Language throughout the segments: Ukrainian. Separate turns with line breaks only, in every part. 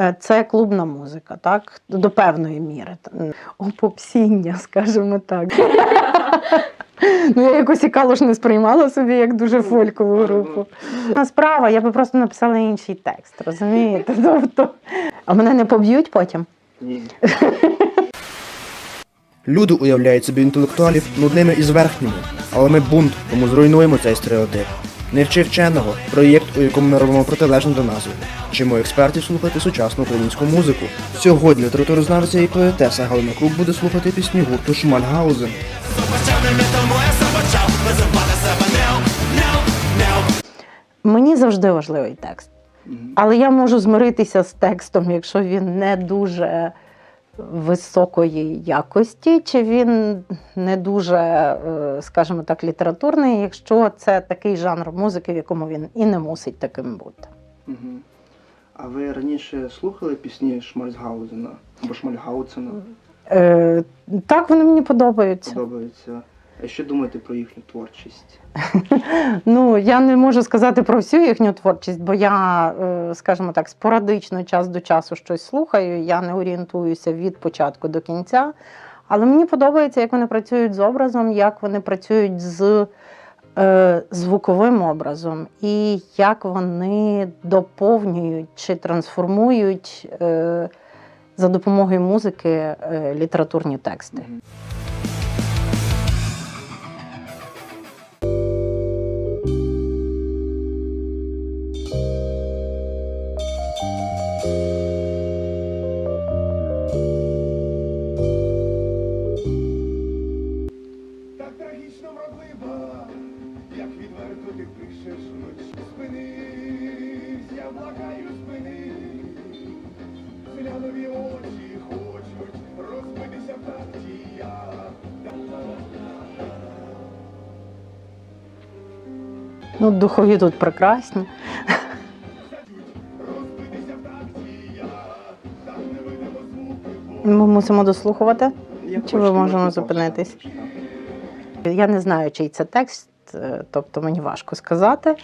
Е, Це клубна музика, так? До певної міри. Опопсіння, скажімо так. Ну, я якось і калуш не сприймала собі як дуже фолькову групу. Справа, я би просто написала інший текст, розумієте? Тобто, а мене не поб'ють потім.
Ні.
Люди уявляють собі інтелектуалів нудними і зверхніми, але ми бунт, тому зруйнуємо цей стереотип. Не вчи вченого проєкт, у якому ми робимо протилежне до назви. Вчимо експертів слухати сучасну українську музику. Сьогодні літературознавця і поетеса Галина Крук буде слухати пісні гурту Шмальгаузен.
Мені завжди важливий текст. Але я можу змиритися з текстом, якщо він не дуже високої якості, чи він не дуже, е, скажімо так, літературний, якщо це такий жанр музики, в якому він і не мусить таким бути.
Угу. А ви раніше слухали пісні Шмальгаузена або Шмальгауцена?
Е, так, вони мені подобаються.
Подобається. А що думаєте про їхню творчість?
Ну, я не можу сказати про всю їхню творчість, бо я, е, скажімо так, спорадично час до часу щось слухаю. Я не орієнтуюся від початку до кінця. Але мені подобається, як вони працюють з образом, як вони працюють з е, звуковим образом, і як вони доповнюють чи трансформують е, за допомогою музики е, літературні тексти.
Так трагічно вродлива, як відверто ти пишеш вночі. Спинись, я благаю, спинись. Селянові очі хочуть розбитися в такті я.
Ну, духові тут прекрасні. Ми мусимо дослухувати. Чи ми можемо зупинитись? Я не знаю, чий це текст, е, тобто мені важко сказати,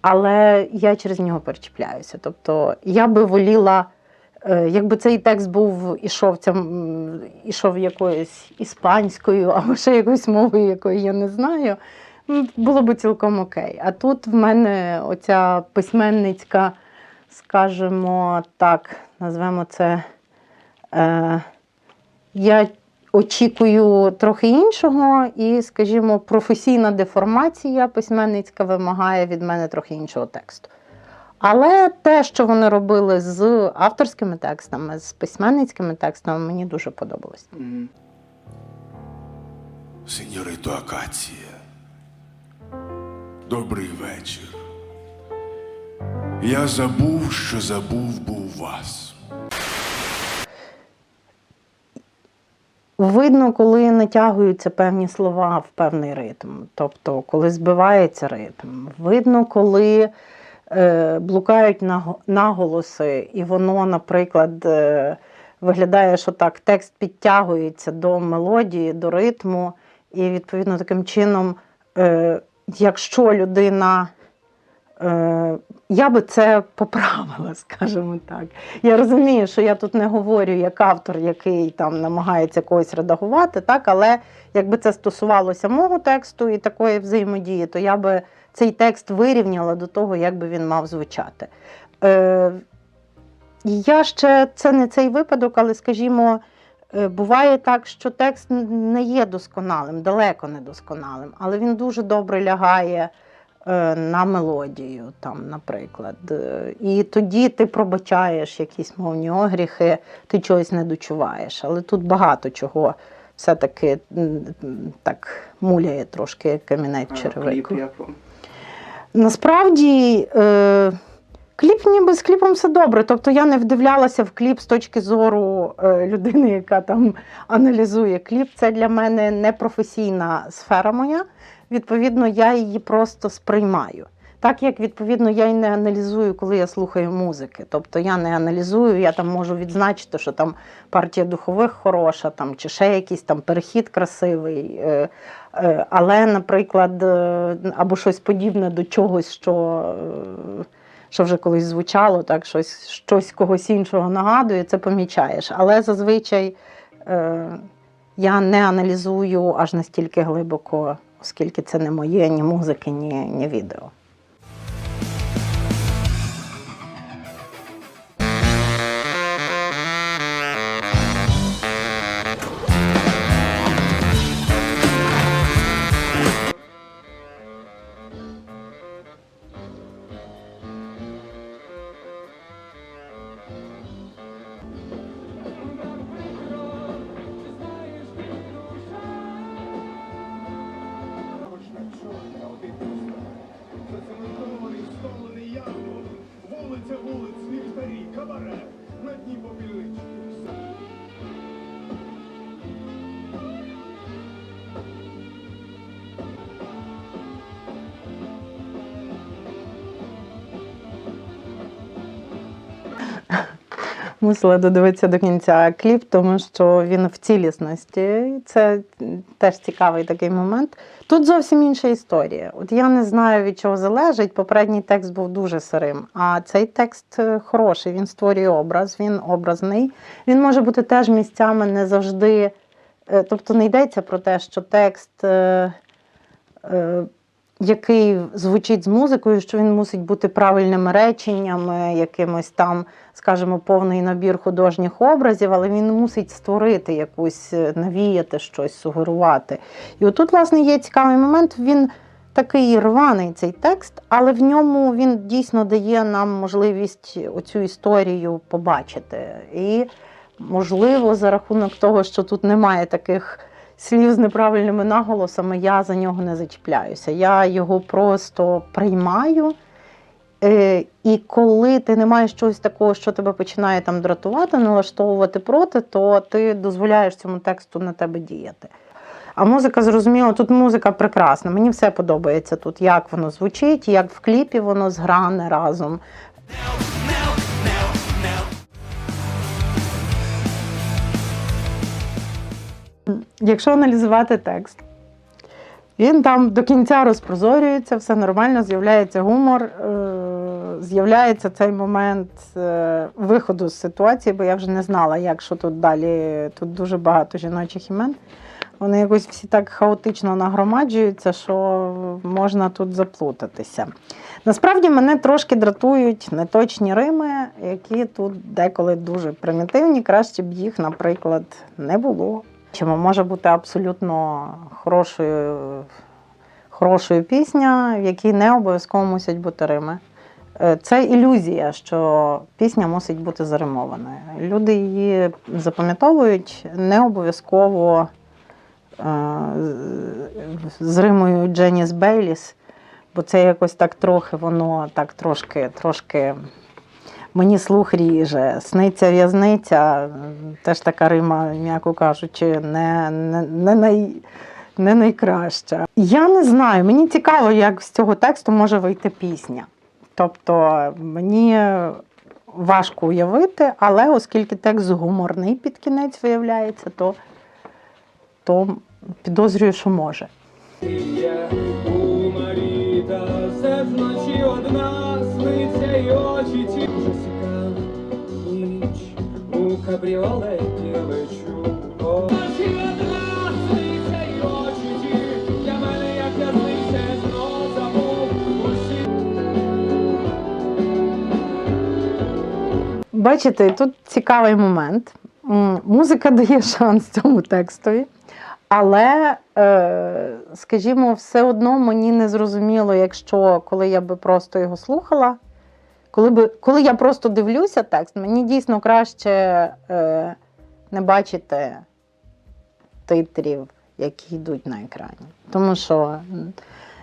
але я через нього перечіпляюся. Тобто я би воліла, е, якби цей текст був ішов, цям, ішов якоюсь іспанською або ще якоюсь мовою, якої я не знаю, було б цілком окей. А тут в мене оця письменницька, скажімо так, назвемо це. Е, я очікую трохи іншого, і, скажімо, професійна деформація письменницька вимагає від мене трохи іншого тексту. Але те, що вони робили з авторськими текстами, з письменницькими текстами, мені дуже подобалось.
Сеньорито Акація. Добрий вечір. Я забув, що забув був вас.
Видно, коли натягуються певні слова в певний ритм, тобто коли збивається ритм. Видно, коли е, блукають наголоси, і воно, наприклад, е, виглядає, що так, текст підтягується до мелодії, до ритму, і відповідно таким чином, е, якщо людина. Е, я би це поправила, скажімо так. Я розумію, що я тут не говорю як автор, який там намагається когось редагувати, так, але якби це стосувалося мого тексту і такої взаємодії, то я би цей текст вирівняла до того, як би він мав звучати. Е, я ще це не цей випадок, але скажімо, е, буває так, що текст не є досконалим, далеко не досконалим, але він дуже добре лягає на мелодію, там, наприклад. Е, І тоді ти пробачаєш якісь мовні огріхи, ти чогось не дочуваєш. Але тут багато чого все-таки так муляє трошки камінець
А
черевику. Насправді. Е, Кліп ніби з кліпом все добре. Тобто я не вдивлялася в кліп з точки зору е, людини, яка там аналізує кліп. Це для мене не професійна сфера моя. Відповідно, я її просто сприймаю. Так як відповідно я й не аналізую, коли я слухаю музики. Тобто я не аналізую, я там можу відзначити, що там партія духових хороша, там чи ще якийсь там перехід красивий. Е, е, але, наприклад, або щось подібне до чогось, що. Що вже колись звучало, так щось, щось когось іншого нагадує, це помічаєш. Але зазвичай е, я не аналізую аж настільки глибоко, оскільки це не моє ні музики, ні, ні відео.
Komara nad nim opiera.
Мусила додивитися до кінця кліп, тому що він в цілісності. Це теж цікавий такий момент. Тут зовсім інша історія. От я не знаю, від чого залежить. Попередній текст був дуже сирим, а цей текст е, хороший, він створює образ, він образний. Він може бути теж місцями не завжди. е, Тобто не йдеться про те, що текст. Е, е, який звучить з музикою, що він мусить бути правильними реченнями, якимось там, скажімо, повний набір художніх образів, але він мусить створити якусь, е, навіяти щось, сугерувати. І отут, власне, є цікавий момент. Він такий рваний цей текст, але в ньому він дійсно дає нам можливість оцю історію побачити. І, можливо, за рахунок того, що тут немає таких слів з неправильними наголосами, я за нього не зачіпляюся. Я його просто приймаю. Е, і коли ти не маєш чогось такого, що тебе починає там дратувати, налаштовувати проти, то ти дозволяєш цьому тексту на тебе діяти. А музика, зрозуміло, тут музика прекрасна. Мені все подобається тут, як воно звучить, як в кліпі воно згране разом. Якщо аналізувати текст, він там до кінця розпрозорюється, все нормально, з'являється гумор, е, з'являється цей момент е, виходу з ситуації, бо я вже не знала, як що тут далі. Тут дуже багато жіночих імен. Вони якось всі так хаотично нагромаджуються, що можна тут заплутатися. Насправді мене трошки дратують неточні рими, які тут деколи дуже примітивні. Краще б їх, наприклад, не було. Чому може бути абсолютно хорошою, хорошою пісня, в якій не обов'язково мусять бути рими. Е, Це ілюзія, що пісня мусить бути заримованою. Люди її запам'ятовують не обов'язково е, з римою Дженіс Бейліс, бо це якось так трохи, воно так трошки, трошки мені слух ріже. Сниться в'язниця, теж така рима, м'яко кажучи, не, не, не, най, не найкраща. Я не знаю, мені цікаво, як з цього тексту може вийти пісня. Тобто мені важко уявити, але оскільки текст гуморний під кінець виявляється, то, то підозрюю, що може.
У Маріта, все вночі одна сниться й очі ті знов забув усі.
Бачите, тут цікавий момент. Музика дає шанс цьому текстові, але, е, скажімо, все одно мені не зрозуміло, якщо коли я би просто його слухала, коли, би, коли я просто дивлюся текст, мені дійсно краще е, не бачити титрів, які йдуть на екрані. Тому що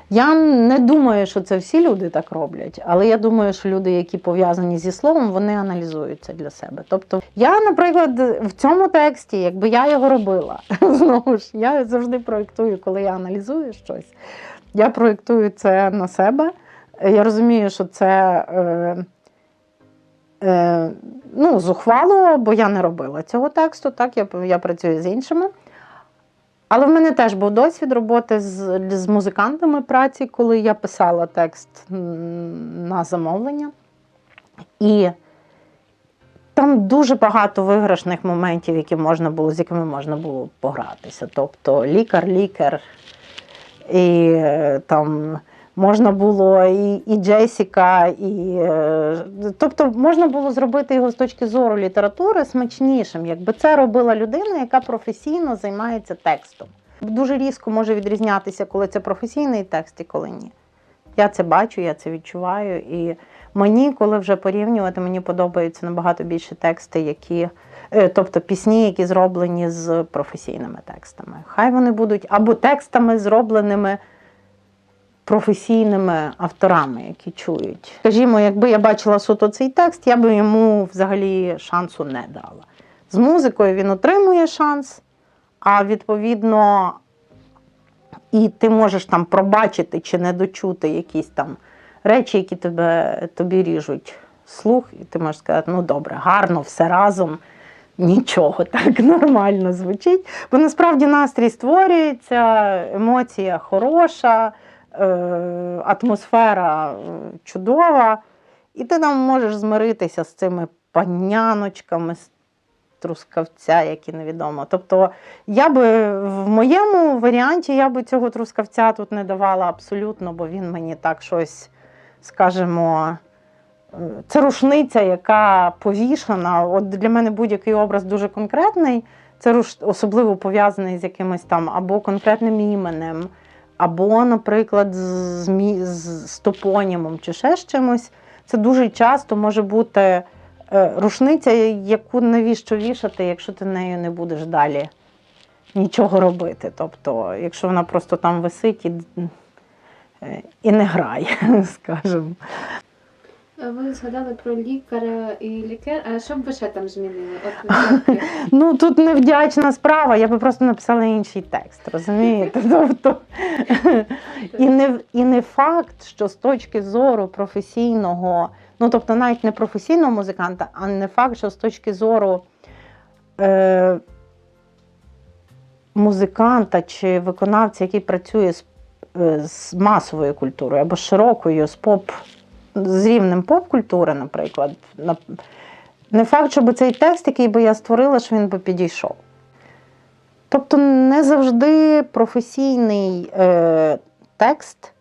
я не думаю, що це всі люди так роблять, але я думаю, що люди, які пов'язані зі словом, вони аналізують це для себе. Тобто, я, наприклад, в цьому тексті, якби я його робила, знову ж я завжди проєктую, коли я аналізую щось, я проєктую це на себе. Я розумію, що це е, е, ну, зухвало, бо я не робила цього тексту, так, я, я працюю з іншими. Але в мене теж був досвід роботи з, з музикантами праці, коли я писала текст на замовлення. І там дуже багато виграшних моментів, які можна було, з якими можна було погратися. Тобто лікар, лікар, і е, там можна було і, і Джесіка, і е, тобто можна було зробити його з точки зору літератури смачнішим, якби це робила людина, яка професійно займається текстом. Дуже різко може відрізнятися, коли це професійний текст і коли ні. Я це бачу, я це відчуваю. І мені, коли вже порівнювати, мені подобаються набагато більше тексти, які, е, тобто пісні, які зроблені з професійними текстами. Хай вони будуть або текстами, зробленими професійними авторами, які чують. Скажімо, якби я бачила суто цей текст, я би йому взагалі шансу не дала. З музикою він отримує шанс, а відповідно, і ти можеш там пробачити чи не дочути якісь там речі, які тебе, тобі ріжуть слух, і ти можеш сказати, ну добре, гарно, все разом. Нічого так нормально звучить. Бо насправді настрій створюється, емоція хороша, атмосфера е, чудова, і ти там можеш змиритися з цими паняночками з трускавця, які невідомо. Тобто, я би в моєму варіанті я би цього трускавця тут не давала абсолютно, бо він мені так щось, скажімо, е, це рушниця, яка повішана. От для мене будь-який образ дуже конкретний. Це руш... особливо пов'язаний з якимось там або конкретним іменем, або, наприклад, з, з, з топонімом чи ще з чимось. Це дуже часто може бути е, рушниця, яку навіщо вішати, якщо ти нею не будеш далі нічого робити. Тобто, якщо вона просто там висить і, е, і не грає, скажімо.
Ви згадали про лікаря і лікар. А що б ви ще там змінили? От.
Ну тут невдячна справа, я би просто написала інший текст, розумієте? Тобто, і, не, і не факт, що з точки зору професійного, ну тобто навіть не професійного музиканта, а не факт, що з точки зору е, музиканта чи виконавця, який працює з, е, з масовою культурою або з широкою, з поп, з рівнем поп-культури, наприклад. не факт, щоб цей текст, який би я створила, що він би підійшов. Тобто, не завжди професійний е, текст,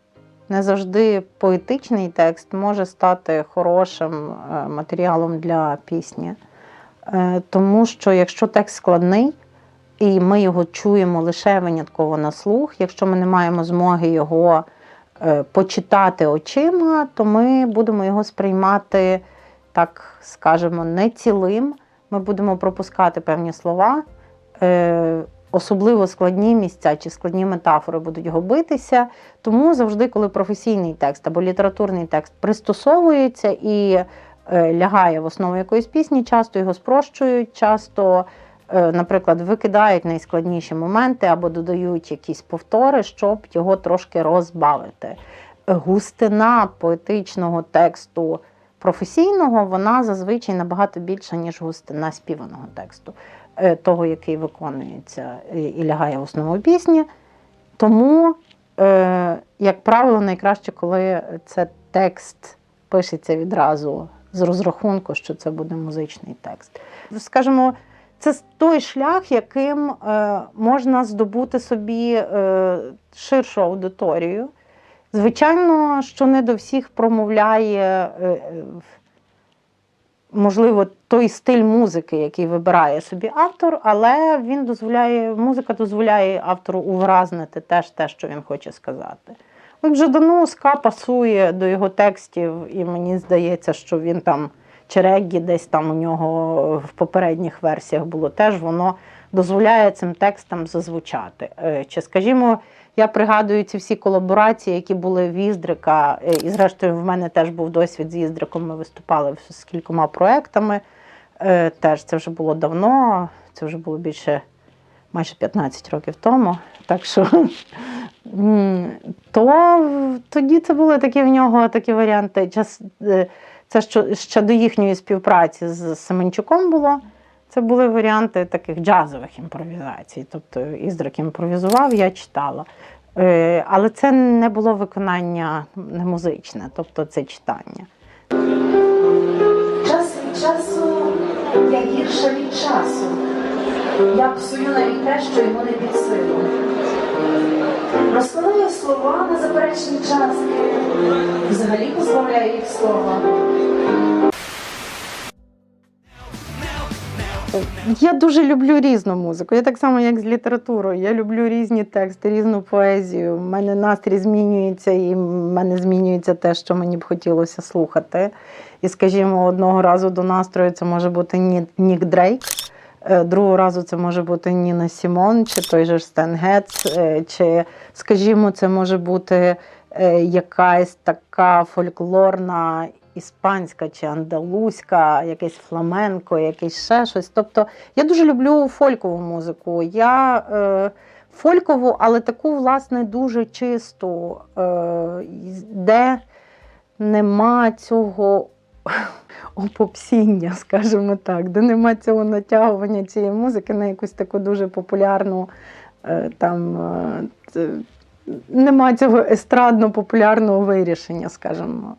не завжди поетичний текст може стати хорошим е, матеріалом для пісні. Е, тому що якщо текст складний, і ми його чуємо лише винятково на слух, якщо ми не маємо змоги його почитати очима, то ми будемо його сприймати так скажемо, не цілим. Ми будемо пропускати певні слова, е, особливо складні місця чи складні метафори будуть губитися. Тому завжди, коли професійний текст або літературний текст пристосовується і е, лягає в основу якоїсь пісні, часто його спрощують, часто, е, наприклад, викидають найскладніші моменти або додають якісь повтори, щоб його трошки розбавити. Густина поетичного тексту професійного, вона зазвичай набагато більша, ніж густина співаного тексту, е, того, який виконується і- і лягає в основу пісні. Тому, е, як правило, найкраще, коли це текст пишеться відразу з розрахунку, що це буде музичний текст. Скажімо, це той шлях, яким е, можна здобути собі е, ширшу аудиторію. Звичайно, що не до всіх промовляє, е, можливо, той стиль музики, який вибирає собі автор, але він дозволяє, музика дозволяє автору увразнити теж те, що він хоче сказати. От Жадану ска пасує до його текстів, і мені здається, що він там чи реггі десь там у нього в попередніх версіях було теж, воно дозволяє цим текстам зазвучати. Е, Чи, скажімо, я пригадую ці всі колаборації, які були в Іздрика, е, і зрештою в мене теж був досвід з Іздриком. Ми виступали з кількома проектами. Е, Теж це вже було давно, це вже було більше майже 15 років тому. Так що то тоді це були такі в нього такі варіанти. Це що ще до їхньої співпраці з Семенчуком було. Це були варіанти таких джазових імпровізацій. Тобто Іздрак імпровізував, я читала. Е, але це не було виконання ну, не музичне, тобто це читання.
Час від часу я гірша від часу. Я псую навіть те, що йому не під силу. Розкладаю слова на заперечні частки, взагалі позбавляю їх слова.
Я дуже люблю різну музику. Я так само, як з літературою. Я люблю різні тексти, різну поезію. У мене настрій змінюється, і в мене змінюється те, що мені б хотілося слухати. І, скажімо, одного разу до настрою це може бути Ні- Нік Дрейк. Е, Другого разу це може бути Ніна Сімон, чи той же Стен Гетц, е, чи, скажімо, це може бути е, якась така фольклорна іспанська чи андалузька, якесь фламенко, якесь ще щось. Тобто я дуже люблю фолькову музику. Я е, фолькову, але таку, власне, дуже чисту, е, де нема цього опопсіння, скажімо так, де нема цього натягування цієї музики на якусь таку дуже популярну е, там. е, Нема цього естрадно-популярного вирішення, скажімо.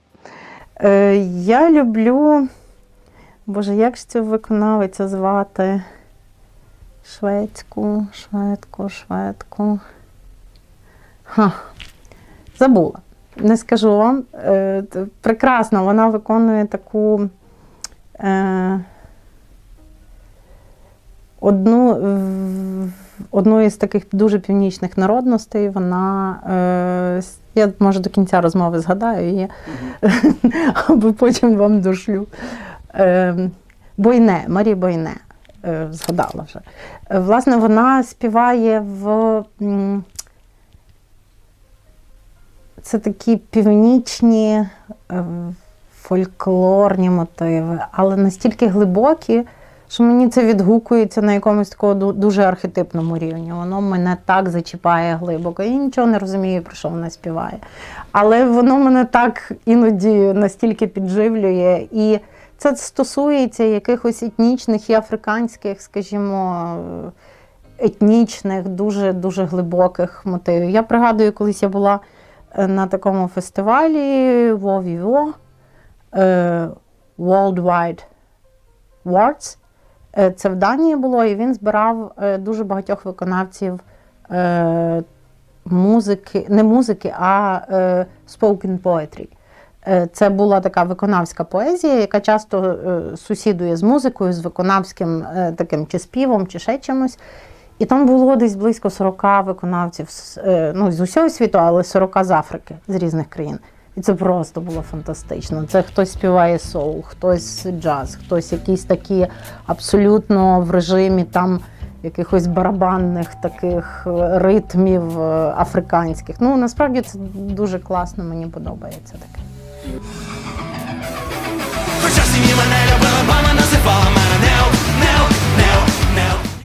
Е, я люблю. Боже, як ж цю виконавиця звати? Шведську, шведку, шведку. Ха, забула. Не скажу вам. Е, прекрасно, вона виконує таку. Е, одну, одну із таких дуже північних народностей. Вона. Е, я може до кінця розмови згадаю її, або потім вам дошлю. Бойне, Марі Бойне, згадала вже. Власне, вона співає в. Це такі північні е, фольклорні мотиви, але настільки глибокі, що мені це відгукується на якомусь такому дуже архетипному рівні. Воно мене так зачіпає глибоко. Я нічого не розумію, про що вона співає. Але воно мене так іноді настільки підживлює. І це стосується якихось етнічних і африканських, скажімо, етнічних, дуже дуже глибоких мотивів. Я пригадую, колись я була е, на такому фестивалі Во-Віво е, Worldwide Words. Е, Це в Данії було, і він збирав е, дуже багатьох виконавців музики, не музики, а spoken poetry. Це була така виконавська поезія, яка часто сусідує з музикою, з виконавським таким чи співом, чи ще чимось. І там було десь близько 40 виконавців е, ну, з усього світу, але 40 з Африки, з різних країн. І це просто було фантастично. Це хтось співає соул, хтось джаз, хтось якісь такі абсолютно в режимі там якихось барабанних таких е, ритмів е, африканських. Ну насправді це дуже класно, мені подобається таке.
Хоча мене любила, мама називала